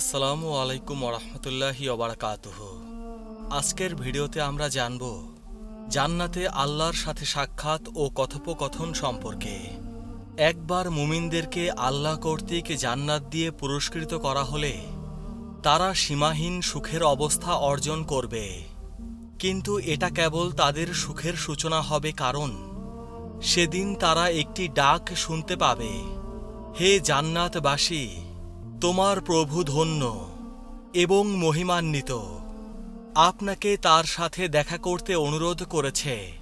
আসসালামু আলাইকুম ওরহমতুল্লাহি ওবরাকাতুহ। আজকের ভিডিওতে আমরা জানব জান্নাতে আল্লাহর সাথে সাক্ষাৎ ও কথোপকথন সম্পর্কে। একবার মুমিনদেরকে আল্লাহ কর্তৃক জান্নাত দিয়ে পুরস্কৃত করা হলে তারা সীমাহীন সুখের অবস্থা অর্জন করবে। কিন্তু এটা কেবল তাদের সুখের সূচনা হবে কারণ সেদিন তারা একটি ডাক শুনতে পাবে, হে জান্নাতবাসী তোমার প্রভু ধন্য এবং মহিমান্বিত। আপনাকে তার সাথে দেখা করতে অনুরোধ করেছে।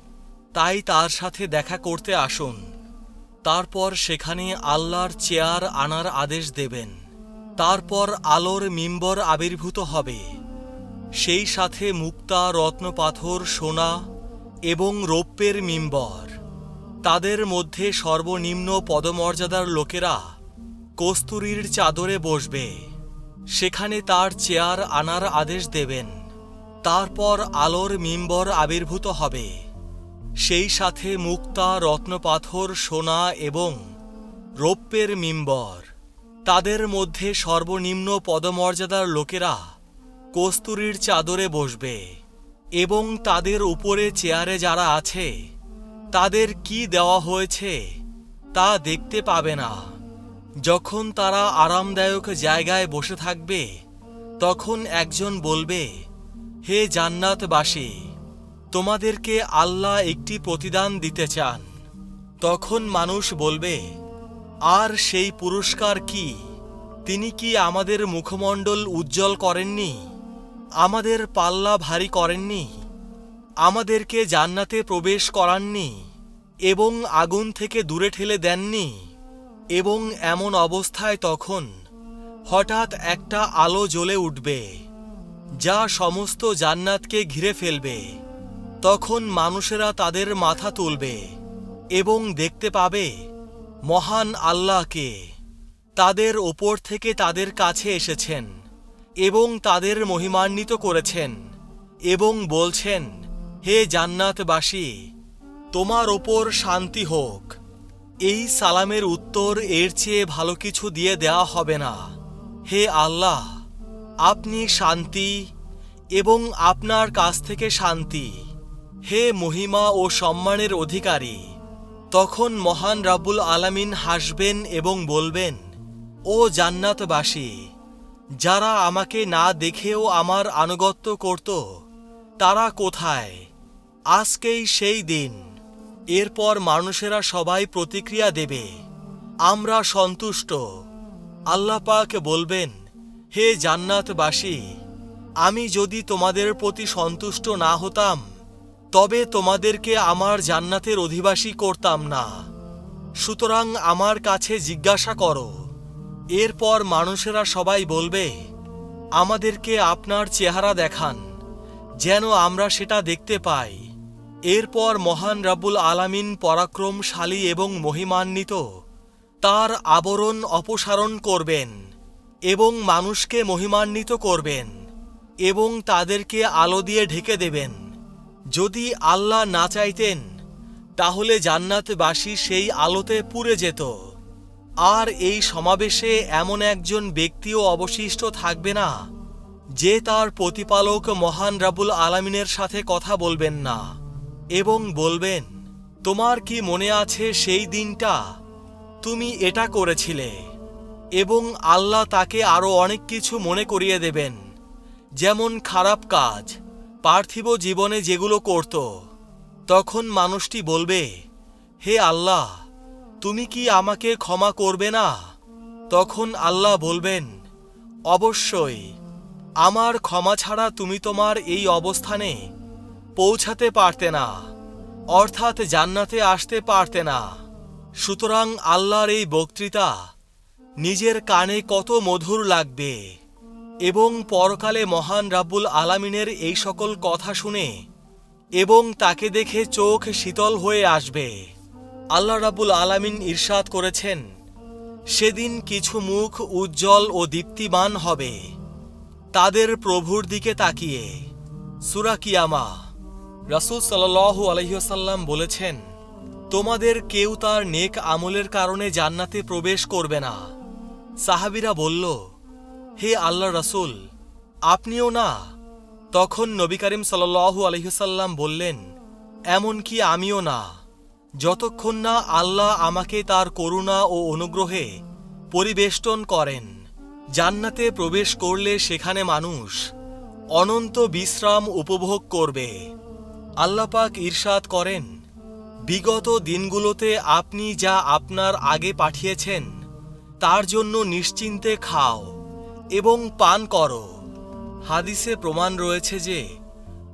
তাই তার সাথে দেখা করতে আসুন। তারপর সেখানে আল্লাহর চেয়ার আনার আদেশ দেবেন। তারপর আলোর মিম্বর আবির্ভূত হবে। সেই সাথে মুক্তা, রত্নপাথর, সোনা এবং রৌপ্যের মিম্বর। তাদের মধ্যে সর্বনিম্ন পদমর্যাদার লোকেরা কস্তুরীর চাদরে বসবে। সেখানে তার চেয়ার আনার আদেশ দেবেন। তারপর আলোর মিম্বর আবির্ভূত হবে। সেই সাথে মুক্তা, রত্নপাথর, সোনা এবং রৌপ্যের মিম্বর। তাদের মধ্যে সর্বনিম্ন পদমর্যাদার লোকেরা কস্তুরীর চাদরে বসবে এবং তাদের উপরে চেয়ারে যারা আছে, তাদের কি দেওয়া হয়েছে তা দেখতে পাবে না। যখন তারা আরামদায়ক জায়গায় বসে থাকবে, তখন একজন বলবে, হে জান্নাতবাসী, তোমাদেরকে আল্লাহ একটি প্রতিদান দিতে চান। তখন মানুষ বলবে, আর সেই পুরস্কার কি? তিনি কি আমাদের মুখমণ্ডল উজ্জ্বল করেননি? আমাদের পাল্লা ভারী করেননি? আমাদেরকে জান্নাতে প্রবেশ করাননি এবং আগুন থেকে দূরে ঠেলে দেননি? এবং এমন অবস্থায় তখন হঠাৎ একটা আলো জ্বলে উঠবে, যা সমস্ত জান্নাতকে ঘিরে ফেলবে। তখন মানুষেরা তাদের মাথা তুলবে এবং দেখতে পাবে মহান আল্লাহকে। তাদের ওপর থেকে তাদের কাছে এসেছেন এবং তাদের মহিমান্বিত করেছেন এবং বলছেন, হে জান্নাতবাসী, তোমার ওপর শান্তি হোক। এই সালামের উত্তর এর চেয়ে ভালো কিছু দিয়ে দেওয়া হবে না। হে আল্লাহ, আপনি শান্তি এবং আপনার কাছ থেকে শান্তি। হে মহিমা ও সম্মানের অধিকারী, তখন মহান রাব্বুল আলামিন হাসবেন এবং বলবেন, ও জান্নাতবাসী, যারা আমাকে না দেখেও আমার আনুগত্য করত, তারা কোথায়? আজকেই সেই দিন। এরপর মানুষেরা সবাই প্রতিক্রিয়া দেবে। আমরা সন্তুষ্ট। আল্লাহ পাক বলবেন, হে জান্নাতবাসী, আমি যদি তোমাদের প্রতি সন্তুষ্ট না হতাম, তবে তোমাদেরকে আমার জান্নাতের অধিবাসী করতাম না। সুতরাং আমার কাছে জিজ্ঞাসা করো। এরপর মানুষেরা সবাই বলবে, আমাদেরকে আপনার চেহারা দেখান, যেন আমরা সেটা দেখতে পাই। এরপর মহান রাব্বুল আলামিন পরাক্রমশালী এবং মহিমান্বিত তার আবরণ অপসারণ করবেন এবং মানুষকে মহিমান্বিত করবেন এবং তাদেরকে আলো দিয়ে ঢেকে দেবেন। যদি আল্লাহ না চাইতেন, তাহলে জান্নাতবাসী সেই আলোতে পুড়ে যেত। আর এই সমাবেশে এমন একজন ব্যক্তিও অবশিষ্ট থাকবে না, যে তার প্রতিপালক মহান রাবুল আলামিনের সাথে কথা বলবেন না। এবং বলবেন, তোমার কি মনে আছে সেই দিনটা? তুমি এটা করেছিলে। এবং আল্লাহ তাকে আরও অনেক কিছু মনে করিয়ে দেবেন, যেমন খারাপ কাজ, পার্থিব জীবনে যেগুলো করত। তখন মানুষটি বলবে, হে আল্লাহ, তুমি কি আমাকে ক্ষমা করবে না? তখন আল্লাহ বলবেন, অবশ্যই, আমার ক্ষমা ছাড়া তুমি তোমার এই অবস্থানে পৌঁছাতে পারতে না, অর্থাৎ জান্নাতে আসতে পারতে না। সুতরাং আল্লাহর এই বক্তৃতা, নিজের কানে কত মধুর লাগবে। এবং পরকালে মহান রাব্বুল আলামিনের এই সকল কথা শুনে এবং তাকে দেখে চোখ শীতল হয়ে আসবে। আল্লাহ রাব্বুল আলামিন ইরশাদ করেছেন, সেদিন কিছু মুখ উজ্জ্বল ও দীপ্তিমান হবে। তাদের প্রভুর দিকে তাকিয়ে। সুরা কিয়ামা। রাসূল সাল্লাল্লাহু আলহিহাসাল্লাম বলেছেন, তোমাদের কেউ তার নেক আমলের কারণে জান্নাতে প্রবেশ করবে না। সাহাবিরা বলল, হে আল্লাহ রাসূল, আপনিও না? তখন নবী করিম সাল্লাল্লাহু আলহিসাল্লাম বললেন এমন কি আমিও না। যতক্ষণ না আল্লাহ আমাকে তার করুণা ও অনুগ্রহে পরিবেষ্টন করেন, জান্নাতে প্রবেশ করলে সেখানে মানুষ অনন্ত বিশ্রাম উপভোগ করবে। আল্লাপাক ঈর্ষাদ করেন, বিগত দিনগুলোতে আপনি যা আপনার আগে পাঠিয়েছেন, তার জন্য নিশ্চিন্তে খাও এবং পান করো। হাদিসে প্রমাণ রয়েছে যে,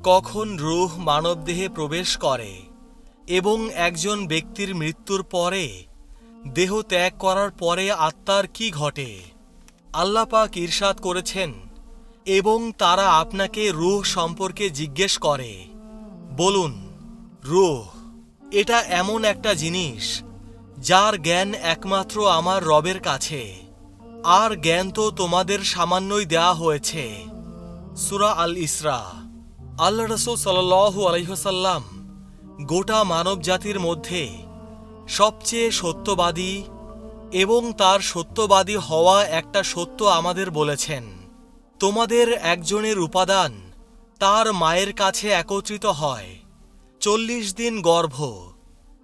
কখন রূহ মানবদেহে প্রবেশ করে এবং একজন ব্যক্তির মৃত্যুর পরে দেহ ত্যাগ করার পরে আত্মার কি ঘটে। আল্লাপাক ঈর্ষাদ করেছেন এবং তারা আপনাকে রূহ সম্পর্কে জিজ্ঞেস করে। বলুন, রূহ, এটা এমন একটা জিনিস যার জ্ঞান একমাত্র আমার রবের কাছে। আর জ্ঞান তো তোমাদের সামান্যই দেয়া হয়েছে। সুরা আল ইসরা। আল্লাহ রসুল সাল্লু আলহ্লাম গোটা মানব জাতির মধ্যে সবচেয়ে সত্যবাদী এবং তার সত্যবাদী হওয়া একটা সত্য আমাদের বলেছেন। তোমাদের একজনের উপাদান তার মায়ের কাছে একত্রিত হয়। চল্লিশ দিন গর্ভ।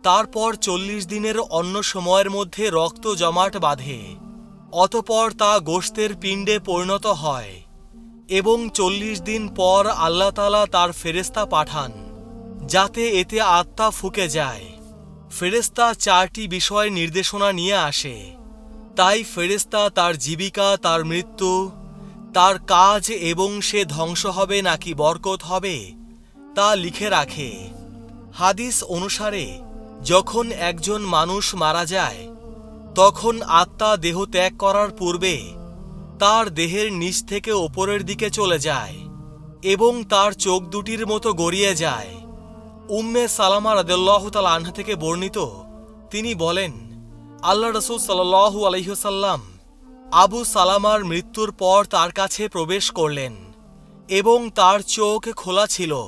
তারপর চল্লিশ দিনের অন্য সময়ের মধ্যে রক্ত জমাট বাঁধে। অতপর তা গোস্তের পিণ্ডে পরিণত হয় এবং চল্লিশ দিন পর আল্লাতালা তার ফেরেস্তা পাঠান, যাতে এতে আত্মা ফুকে যায়। ফেরেস্তা চারটি বিষয় নির্দেশনা নিয়ে আসে। তাই ফেরেস্তা তার জীবিকা, তার মৃত্যু তার কাজ এবং সে ধ্বংস হবে নাকি বরকত হবে, তা লিখে রাখে। হাদিস অনুসারে, যখন একজন মানুষ মারা যায়, তখন আত্মা দেহ ত্যাগ করার পূর্বে তার দেহের নিচ থেকে ওপরের দিকে চলে যায় এবং তার চোখ দুটির মতো গড়িয়ে যায়। উম্মে সালামা রাদেল্লাহ তাল আনহা থেকে বর্ণিত, তিনি বলেন, আল্লাহ রসুল সাল্লাহু আলহিহসাল্লাম আবু সালামার মৃত্যুর পর তার কাছে প্রবেশ করলেন এবং তার চোখ খোলা ছিল।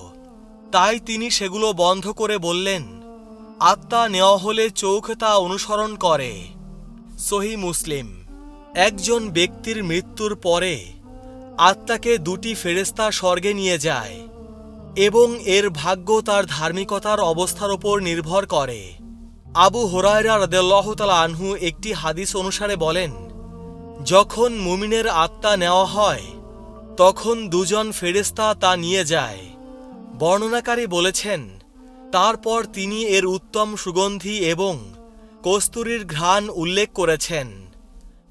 তাই তিনি সেগুলো বন্ধ করে বললেন, আত্মা নেওয়া হলে চোখ তা অনুসরণ করে। সহি মুসলিম। একজন ব্যক্তির মৃত্যুর পরে আত্মাকে দুটি ফেরেস্তা স্বর্গে নিয়ে যায় এবং এর ভাগ্য তার ধার্মিকতার অবস্থার ওপর নির্ভর করে। আবু হোরায়রা রদেল্লাহ তালা আনহু একটি হাদিস অনুসারে বলেন যখন মুমিনের আত্মা নেওয়া হয়, তখন দুজন ফেরেস্তা তা নিয়ে যায়। বর্ণনাকারী বলেছেন, তারপর তিনি এর উত্তম সুগন্ধি এবং কস্তুরীর ঘ্রাণ উল্লেখ করেছেন।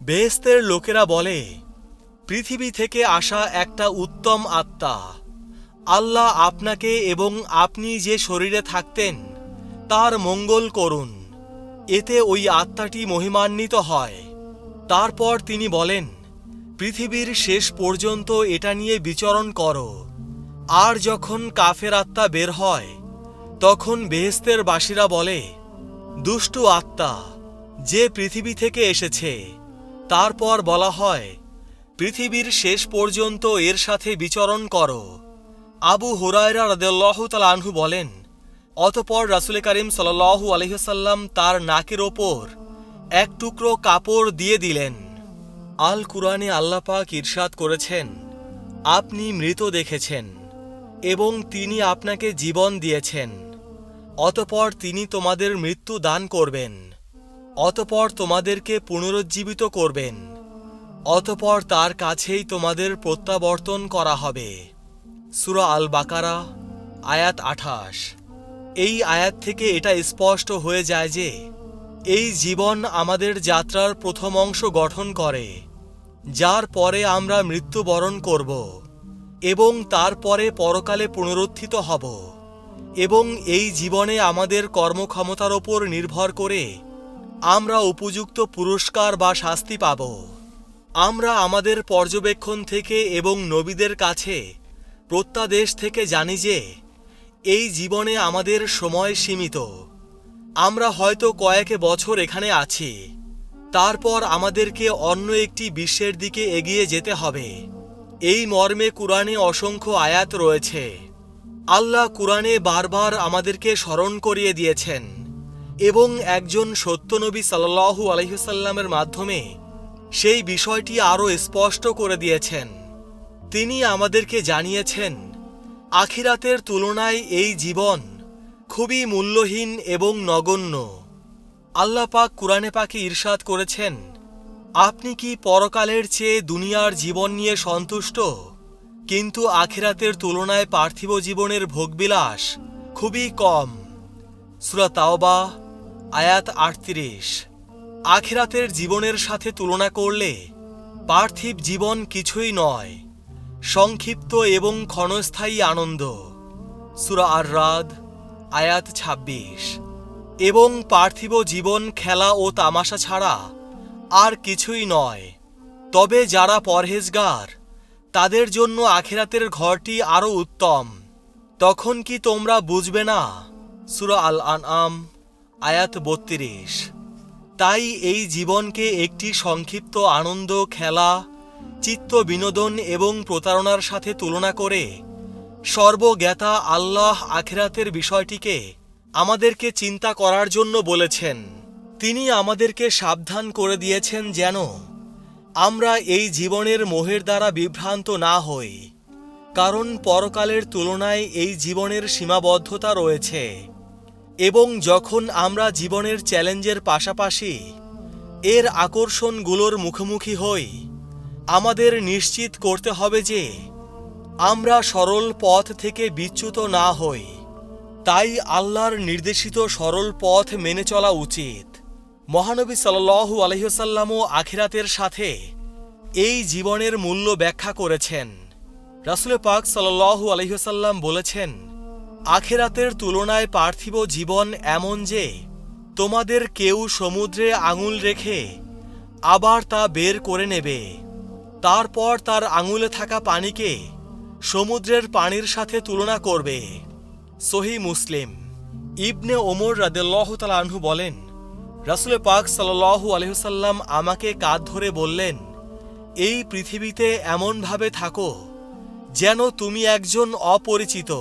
বেহেস্তের লোকেরা বলে, পৃথিবী থেকে আসা একটা উত্তম আত্মা। আল্লাহ আপনাকে এবং আপনি যে শরীরে থাকতেন, তার মঙ্গল করুন। এতে ওই আত্মাটি মহিমান্বিত হয়। তারপর তিনি বলেন, পৃথিবীর শেষ পর্যন্ত এটা নিয়ে বিচরণ করো। আর যখন কাফের আত্মা বের হয়, তখন বেহেস্তের বাসীরা বলে, দুষ্টু আত্মা, যে পৃথিবী থেকে এসেছে, তারপর বলা হয়, পৃথিবীর শেষ পর্যন্ত এর সাথে বিচরণ করো। আবু হুরায়রা রদেল্লাহ আনহু বলেন, অতপর রাসুল করিম সাল্লাহু আলহিসাল্লাম তার নাকের ওপর এক টুকরো কাপড় দিয়ে দিলেন। আল কুরআনে আল্লাপাক ঈর্ষাদ করেছেন, আপনি মৃত দেখেছেন এবং তিনি আপনাকে জীবন দিয়েছেন। অতপর তিনি তোমাদের মৃত্যু দান করবেন, অতপর তোমাদেরকে পুনরুজ্জীবিত করবেন, অতপর তার কাছেই তোমাদের প্রত্যাবর্তন করা হবে। সুরা আল বাকারা আয়াত আঠাশ। এই আয়াত থেকে এটা স্পষ্ট হয়ে যায় যে এই জীবন আমাদের যাত্রার প্রথম অংশ গঠন করে, যার পরে আমরা মৃত্যুবরণ করব এবং তারপরে পরকালে পুনরুত্থিত হব এবং এই জীবনে আমাদের কর্মক্ষমতার ওপর নির্ভর করে আমরা উপযুক্ত পুরস্কার বা শাস্তি পাব। আমরা আমাদের পর্যবেক্ষণ থেকে এবং নবীদের কাছে প্রত্যাদেশ থেকে জানি যে, এই জীবনে আমাদের সময় সীমিত। আমরা হয়তো কয়েক বছর এখানে আছি। তারপর আমাদেরকে অন্য একটি বিশ্বের দিকে এগিয়ে যেতে হবে। এই মর্মে কুরআনে অসংখ্য আয়াত রয়েছে। আল্লাহ কুরআনে বারবার আমাদেরকে স্মরণ করিয়ে দিয়েছেন এবং একজন সত্যনবী সাল্লাহু আলহিসাল্লামের মাধ্যমে সেই বিষয়টি আরও স্পষ্ট করে দিয়েছেন। তিনি আমাদেরকে জানিয়েছেন, আখিরাতের তুলনায় এই জীবন খুবই মূল্যহীন এবং নগণ্য। আল্লাহ পাক কুরআনে পাকে ইরশাদ করেছেন, আপনি কি পরকালের চেয়ে দুনিয়ার জীবন নিয়ে সন্তুষ্ট? কিন্তু আখিরাতের তুলনায় পার্থিব জীবনের ভোগবিলাস খুবই কম। সুরা তাওবা, আয়াত আটত্রিশ। আখিরাতের জীবনের সাথে তুলনা করলে পার্থিব জীবন কিছুই নয়, সংক্ষিপ্ত এবং ক্ষণস্থায়ী আনন্দ। সুরা আর রাদ আয়াত ২৬ এবং পার্থিব জীবন, খেলা ও তামাশা ছাড়া আর কিছুই নয়। তবে যারা পরহেজগার, তাদের জন্য আখেরাতের ঘরটি আরও উত্তম। তখন কি তোমরা বুঝবে না? সুরা আল আনআম আয়াত বত্রিশ। তাই এই জীবনকে একটি সংক্ষিপ্ত আনন্দ, খেলা, চিত্ত বিনোদন এবং প্রতারণার সাথে তুলনা করে সর্বজ্ঞাতা আল্লাহ আখেরাতের বিষয়টিকে আমাদেরকে চিন্তা করার জন্য বলেছেন। তিনি আমাদেরকে সাবধান করে দিয়েছেন যেন আমরা এই জীবনের মোহের দ্বারা বিভ্রান্ত না হই। কারণ পরকালের তুলনায় এই জীবনের সীমাবদ্ধতা রয়েছে এবং যখন আমরা জীবনের চ্যালেঞ্জের পাশাপাশি এর আকর্ষণগুলোর মুখোমুখি হই, আমাদের নিশ্চিত করতে হবে যে আমরা সরল পথ থেকে বিচ্যুত না হই, তাই আল্লাহর নির্দেশিত সরল পথ মেনে চলা উচিত। মহানবী সাল্লু আলহিসাল্লামও আখিরাতের সাথে এই জীবনের মূল্য ব্যাখ্যা করেছেন। রাসুল পাক সাল্লু আলহিসাল্লাম বলেছেন, আখেরাতের তুলনায় পার্থিব জীবন এমন যে তোমাদের কেউ সমুদ্রে আঙুল রেখে আবার তা বের করে নেবে। তারপর তার আঙুলে থাকা পানিকে সমুদ্রের পানির সাথে তুলনা করবে। সহি মুসলিম। ইবনে ওমর রাদেল্লাহ তালাহু বলেন রাসুলে পাক সাল্লু আলহিসাল্লাম আমাকে কাঁধ ধরে বললেন, এই পৃথিবীতে এমনভাবে থাকো যেন তুমি একজন অপরিচিত।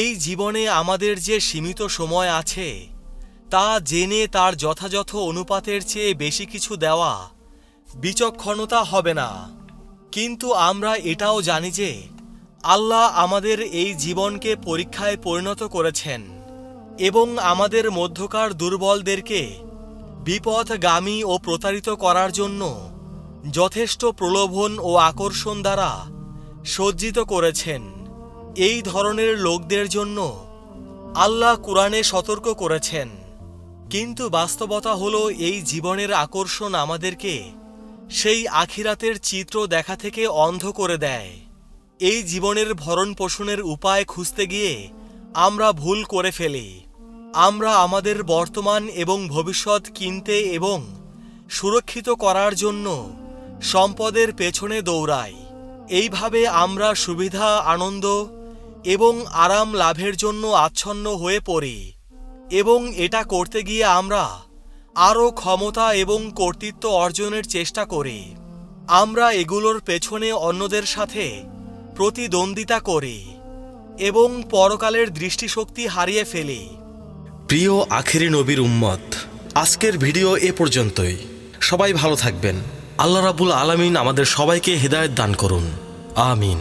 এই জীবনে আমাদের যে সীমিত সময় আছে, তা জেনে তার যথাযথ অনুপাতের চেয়ে বেশি কিছু দেওয়া বিচক্ষণতা হবে না। কিন্তু আমরা এটাও জানি যে আল্লাহ আমাদের এই জীবনকে পরীক্ষায় পরিণত করেছেন এবং আমাদের মধ্যকার দুর্বলদেরকে বিপথগামী ও প্রতারিত করার জন্য যথেষ্ট প্রলোভন ও আকর্ষণ দ্বারা সজ্জিত করেছেন। এই ধরনের লোকদের জন্য আল্লাহ কুরআনে সতর্ক করেছেন। কিন্তু বাস্তবতা হলো এই জীবনের আকর্ষণ আমাদেরকে সেই আখিরাতের চিত্র দেখা থেকে অন্ধ করে দেয়। এই জীবনের ভরণ পোষণের উপায় খুঁজতে গিয়ে আমরা ভুল করে ফেলি। আমরা আমাদের বর্তমান এবং ভবিষ্যৎ কিনতে এবং সুরক্ষিত করার জন্য সম্পদের পেছনে দৌড়াই। এইভাবে আমরা সুবিধা, আনন্দ এবং আরাম লাভের জন্য আচ্ছন্ন হয়ে পড়ি এবং এটা করতে গিয়ে আমরা আরও ক্ষমতা এবং কর্তৃত্ব অর্জনের চেষ্টা করি। আমরা এগুলোর পেছনে অন্যদের সাথে প্রতিদ্বন্দ্বিতা করে এবং পরকালের দৃষ্টিশক্তি হারিয়ে ফেলে। প্রিয় আখেরি নবীর উম্মত, আজকের ভিডিও এ পর্যন্তই। সবাই ভালো থাকবেন। আল্লাহ রাবুল আলমিন আমাদের সবাইকে হৃদায়ত দান করুন। আমিন।